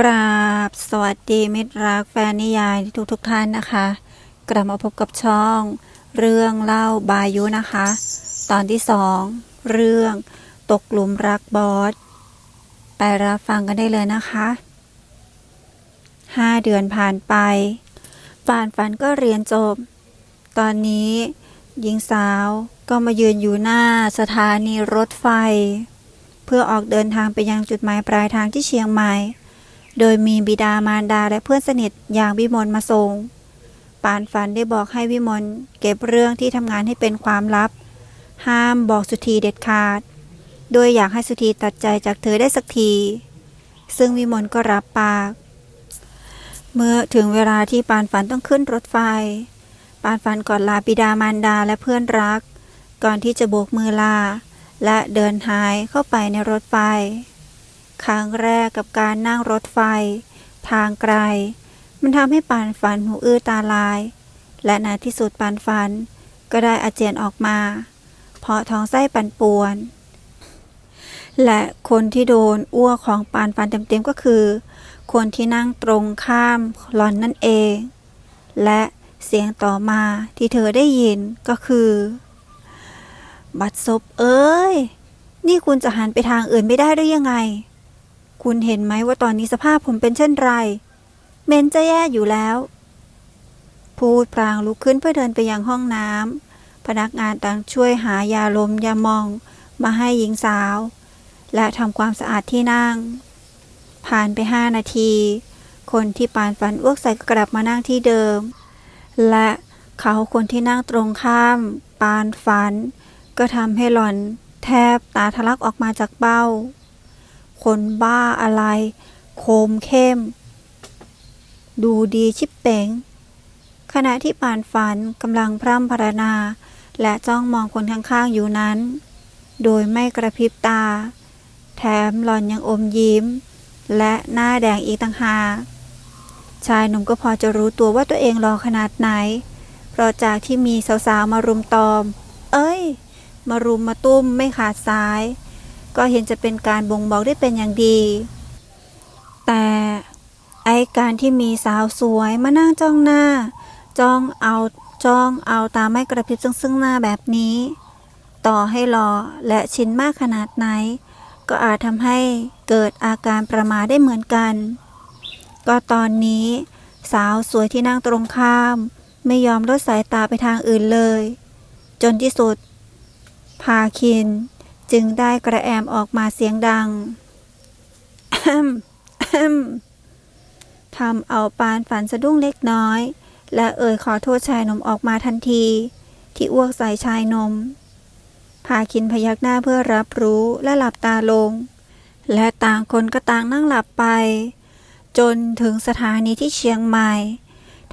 กราบสวัสดีมิตรรักแฟนนิยายทุกทุกท่านนะคะ กลับมาพบกับช่อง เรื่องเล่าบายุนะคะ ตอนที่สองเรื่องตกหลุมรักบอส ไปรับฟังกันได้เลยนะคะห้าเดือนผ่านไปฝ่านฝันก็เรียนจบ ตอนนี้หญิงสาวก็มายืนอยู่หน้าสถานีรถไฟ เพื่อออกเดินทางไปยังจุดหมายปลายทางที่เชียงใหม่ โดยมีบิดามารดาและเพื่อนสนิทอย่างวิมลมาส่ง ปานฝันได้บอกให้วิมลเก็บเรื่องที่ทำงานให้เป็นความลับ ห้ามบอกสุธีเด็ดขาด โดยอยากให้สุธีตัดใจจากเธอได้สักที ซึ่งวิมลก็รับปาก เมื่อถึงเวลาที่ปานฝันต้องขึ้นรถไฟ ปานฝันก่อนลาบิดามารดาและเพื่อนรัก ก่อนที่จะโบกมือลา และเดินหายเข้าไปในรถไฟ ครั้งแรกกับการนั่งรถไฟ ทางไกล มันทำให้ปานฝันหูอื้อตาลาย และในที่สุดปานฝันก็ได้อาเจียนออกมา เพราะท้องไส้ปั่นป่วน และคนที่โดนอ้วกของปานฝันเต็มๆก็คือ คนที่นั่งตรงข้ามหลอนนั่นเอง และเสียงต่อมาที่เธอได้ยินก็คือ บัดซบเอ้ย นี่คุณจะหันไปทางอื่นไม่ได้หรือยังไง คุณเห็นไหมว่าตอนนี้สภาพผมเป็นเช่นไรเมนจะแย่อยู่แล้ว พูดพลางลุกขึ้นเพื่อเดินไปยังห้องน้ำพนักงานต่างช่วยหายาลมยามอง มาให้หญิงสาว และทำความสะอาดที่นั่ง ผ่านไปห้านาที คนที่ปานฝันอ้วกใส่ก็กลับมานั่งที่เดิม และเขาคนที่นั่งตรงข้าม ปานฝัน ก็ทำให้หล่อนแทบตาทะลักออกมาจากเบ้า คนบ้าอะไร โคมเข้ม ดูดีชิบเป๋ง ขณะที่ปานฝันกำลังพร่ำพรรณนา และจ้องมองคนข้างๆอยู่นั้น โดยไม่กระพริบตา แถมหล่อนยังอมยิ้ม และหน้าแดงอีกต่างหากชายหนุ่มก็พอจะรู้ตัวว่าตัวเองรอขนาดไหน เพราะจากที่มีสาวๆมารุมตอม เอ้ย มารุมมาตุ้มไม่ขาดสาย ก็เห็นจะเป็นการบ่งบอกได้เป็นอย่างดี แต่ไอการที่มีสาวสวยมานั่งจ้องหน้า จ้องเอาจ้องเอาตาไม่กระพริบซึ่งซึ่งหน้าแบบนี้ ต่อให้รอและชินมากขนาดไหน ก็อาจทำให้เกิดอาการประมาได้เหมือนกัน ก็ตอนนี้สาวสวยที่นั่งตรงข้าม ไม่ยอมลดสายตาไปทางอื่นเลย จนที่สุด พาคิน จึงได้กระแอมออกมาเสียงดังทำเอาปานฝันสะดุ้งเล็กน้อย และเอ่ยขอโทษชายหนมออกมาทันที ที่อ้วกใส่ชายนมพาคินพยักหน้าเพื่อรับรู้และหลับตาลง และต่างคนก็ต่างนั่งหลับไป จนถึงสถานีที่เชียงใหม่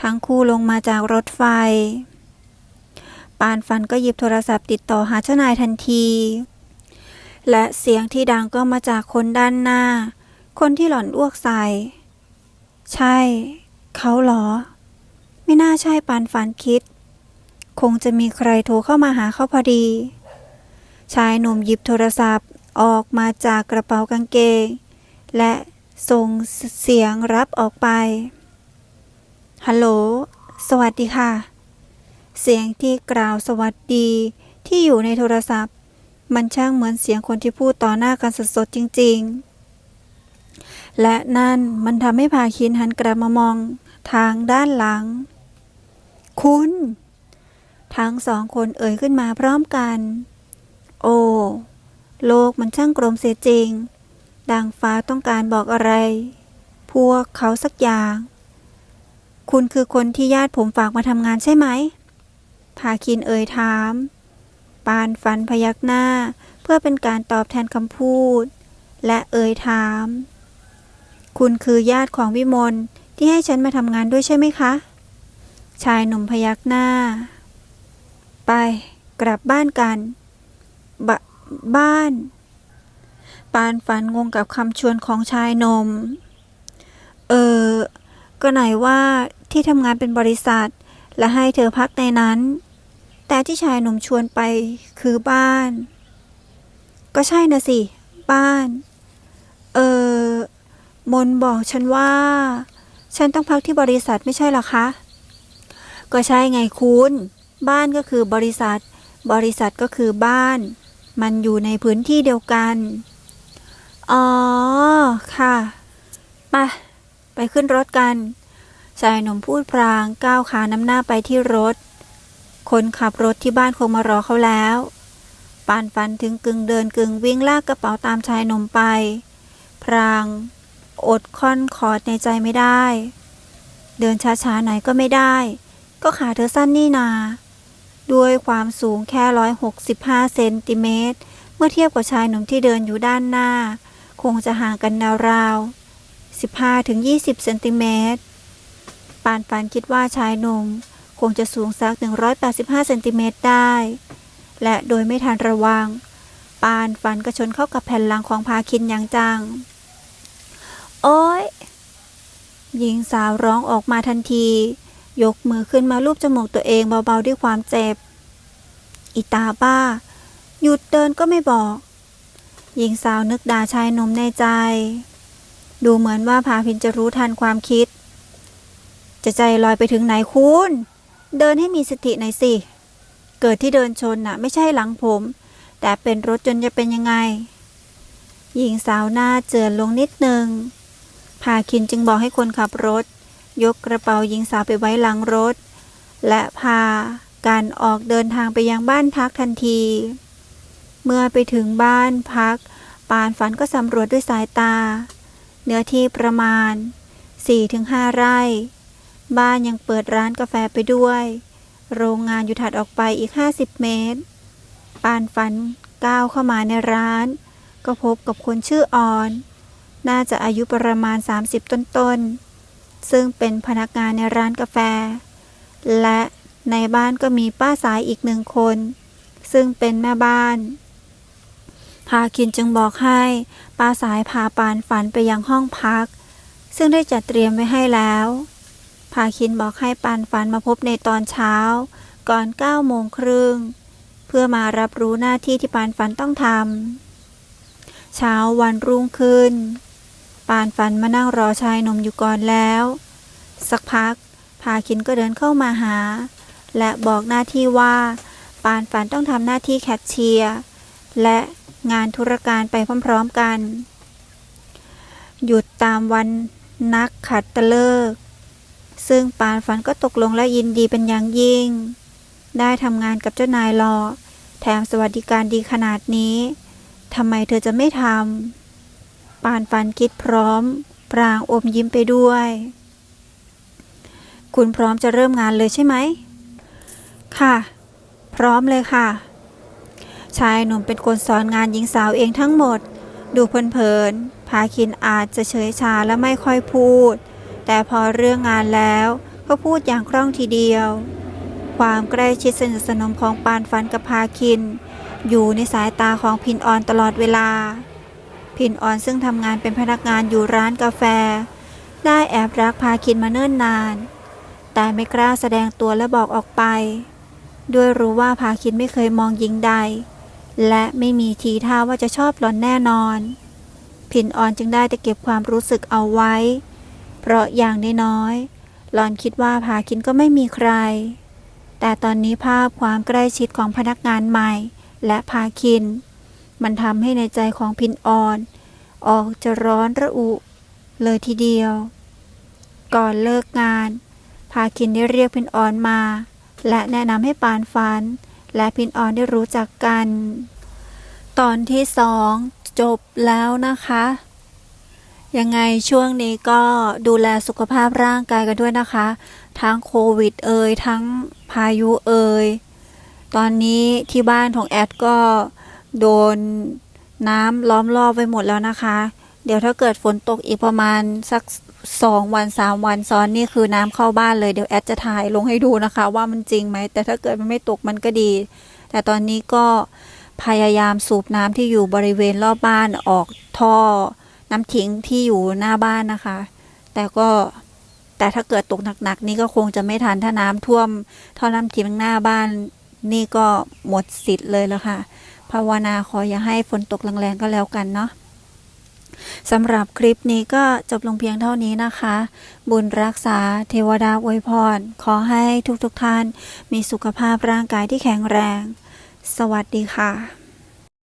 ทั้งคู่ลงมาจากรถไฟ ปานฟันก็หยิบโทรศัพท์ติดต่อหาเจ้านายทันที และเสียงที่ดังก็มาจากคนด้านหน้า คนที่หล่อนอ้วกใส่ ใช่ เขาหรอ ไม่น่าใช่ปานฝันคิด คงจะมีใครโทรเข้ามาหาเขาพอดี ชายหนุ่มหยิบโทรศัพท์ออกมาจากกระเป๋ากางเกง และส่งเสียงรับออกไป ฮัลโหล สวัสดีค่ะ เสียงที่กล่าวสวัสดีที่อยู่ในโทรศัพท์ มันช่างเหมือนเสียงคนที่พูดต่อหน้ากันสดๆจริงๆ และนั่นมันทำให้พาคินหันกลับมามองทางด้านหลัง คุณ ทั้งสองคนเอ่ยขึ้นมาพร้อมกัน โอ้ โลกมันช่างกลมเสียจริง ดังฟ้าต้องการบอกอะไร พวกเขาสักอย่าง คุณคือคนที่ญาติผมฝากมาทำงานใช่ไหมพาคินเอ่ยถาม ปานฟันพยักหน้า เพื่อเป็นการตอบแทนคำพูด และเอ่ยถาม คุณคือญาติของวิมลที่ให้ฉันมาทำงานด้วยใช่ไหมคะ ชายหนุ่มพยักหน้า ไป กลับบ้านกันบบ้าน ปานฝันงงกับคำชวนของชายหนม เออ ก็ไหนว่าที่ทำงานเป็นบริษัท และให้เธอพักในนั้น แต่ที่ชายหนุ่มชวนไปคือบ้าน ก็ใช่นะสิ บ้าน เออ มนบอกฉันว่า ฉันต้องพักที่บริษัทไม่ใช่หรอคะ ก็ใช่ไงคุณ บ้านก็คือบริษัท บริษัทก็คือบ้าน มันอยู่ในพื้นที่เดียวกัน อ๋อ ค่ะไปไปขึ้นรถกัน ชายหนุ่มพูดพลางก้าวขาน้ำหน้าไปที่รถ คนขับรถที่บ้านคงมารอเขาแล้ว ปานฟันถึงกึ่งเดินกึ่งวิ่งลากกระเป๋าตามชายหนุ่มไป พราง อดค่อนคอร์ดในใจไม่ได้ เดินช้าๆหน่อยก็ไม่ได้ ก็ขาเธอสั้นนี่นา ด้วยความสูงแค่ร้อยหกสิบห้าเซนติเมตร เมื่อเทียบกับชายหนุ่มที่เดินอยู่ด้านหน้า คงจะห่างกันราวๆ15ถึง20เซนติเมตรปานปันคิดว่าชายหนุ่ม คงจะสูงสัก 185 เซนติเมตรได้ และโดยไม่ทันระวัง ปานฟันกระชนเข้ากับแผ่นหลังของพาคินอย่างจัง โอ๊ยหญิงสาวร้องออกมาทันที ยกมือขึ้นมาลูบจมูกตัวเองเบาๆด้วยความเจ็บอีตาบ้า หยุดเดินก็ไม่บอก หญิงสาวนึกด่าชายนมในใจ ดูเหมือนว่าพาพินจะรู้ทันความคิด จะใจลอยไปถึงไหนคุณ เดินให้มีสติหน่อยสิ เกิดที่เดินชนน่ะ ไม่ใช่หลังผม แต่เป็นรถจนจะเป็นยังไง หญิงสาวหน้าเจือนลงนิดนึงพาคินจึงบอกให้คนขับรถ ยกกระเป๋าหญิงสาวไปไว้หลังรถ และพาการออกเดินทางไปยังบ้านพักทันที เมื่อไปถึงบ้านพัก ปานฝันก็สำรวจด้วยสายตา เนื้อที่ประมาณ 4-5 ไร่ บ้านยังเปิดร้านกาแฟไปด้วย โรงงานอยู่ถัดออกไปอีก 50 เมตร ปานฝันก้าวเข้ามาในร้าน ก็พบกับคนชื่อออน น่าจะอายุประมาณ 30 ต้นๆ ซึ่งเป็นพนักงานในร้านกาแฟ และในบ้านก็มีป้าสายอีกหนึ่งคน ซึ่งเป็นแม่บ้าน พาคินจึงบอกให้ป้าสายพาปานฝันไปยังห้องพัก ซึ่งได้จัดเตรียมไว้ให้แล้ว พาคินบอกให้ปานฝันมาพบในตอนเช้า ก่อน9โมงครึ่งเพื่อมารับรู้หน้าที่ที่ปานฝันต้องทำเช้าวันรุ่งขึ้น ปานฝันมานั่งรอชายหนุ่มอยู่ก่อนแล้ว สักพักพาคินก็เดินเข้ามาหา และบอกหน้าที่ว่า ปานฝันต้องทำหน้าที่แคชเชียร์และงานธุรการไปพร้อมๆกัน หยุดตามวันนักขัดตะเลิก ซึ่งปานฝันก็ตกลงและยินดีเป็นอย่างยิ่ง ได้ทำงานกับเจ้านายรอ แถมสวัสดิการดีขนาดนี้ทำไมเธอจะไม่ทำปานฝันคิดพร้อม ปรางอมยิ้มไปด้วย คุณพร้อมจะเริ่มงานเลยใช่ไหม ค่ะ พร้อมเลยค่ะ ชายหนุ่มเป็นคนสอนงานหญิงสาวเองทั้งหมด ดูเพลินๆพาคินอาจจะเฉยชาและไม่ค่อยพูด แต่พอเรื่องงานแล้วก็พูดอย่างคล่องทีเดียว ความใกล้ชิดสนิทสนมของปานฟันกับพาคิน อยู่ในสายตาของพินออนตลอดเวลา พินออนซึ่งทำงานเป็นพนักงานอยู่ร้านกาแฟ ได้แอบรักพาคินมาเนิ่นนาน แต่ไม่กล้าแสดงตัวและบอกออกไป ด้วยรู้ว่าพาคินไม่เคยมองหญิงใด และไม่มีทีท่าว่าจะชอบหล่อนแน่นอนผินอ่อนจึงได้แต่เก็บความรู้สึกเอาไว้ เพราะอย่างน้อยๆหลอนคิดว่าพาคินก็ไม่มีใคร แต่ตอนนี้ภาพความใกล้ชิดของพนักงานใหม่ และพาคิน มันทำให้ในใจของพินอ่อน ออกจะร้อนระอุ เลยทีเดียว ก่อนเลิกงาน พาคินได้เรียกพินอ่อนมา และแนะนำให้ปานฟัน และพินออนได้รู้จักกัน ตอนที่สองจบแล้วนะคะ ยังไงช่วงนี้ก็ดูแลสุขภาพร่างกายกันด้วยนะคะ ทั้งโควิดเอ่ยทั้งพายุเอ่ยตอนนี้ที่บ้านของแอดก็โดนน้ำล้อมรอบไว้หมดแล้วนะคะ เดี๋ยวถ้าเกิดฝนตกอีกประมาณสักสองวันสามวันซ้อนนี่คือน้ำเข้าบ้านเลยเดี๋ยวแอดจะถ่ายลงให้ดูนะคะ ว่ามันจริงไหมแต่ถ้าเกิดมันไม่ตกมันก็ดี แต่ตอนนี้ก็พยายามสูบน้ำที่อยู่บริเวณรอบบ้านออกท่อ น้ำทิ้งที่อยู่หน้าบ้านนะคะ แต่ก็แต่ถ้าเกิดตกหนักๆนี่ก็คงจะไม่ทันถ้าน้ำท่วมท่อน้ำทิ้งหน้าบ้านนี่ก็หมดสิทธิ์เลยแล้วค่ะภาวนาขออย่าให้ฝนตกแรงๆก็แล้วกันเนาะสำหรับคลิปนี้ก็จบลงเพียงเท่านี้นะคะ บุญรักษาเทวดาอวยพร ขอให้ทุกๆทท่าน มีสุขภาพร่างกายที่แข็งแรง สวัสดีค่ะ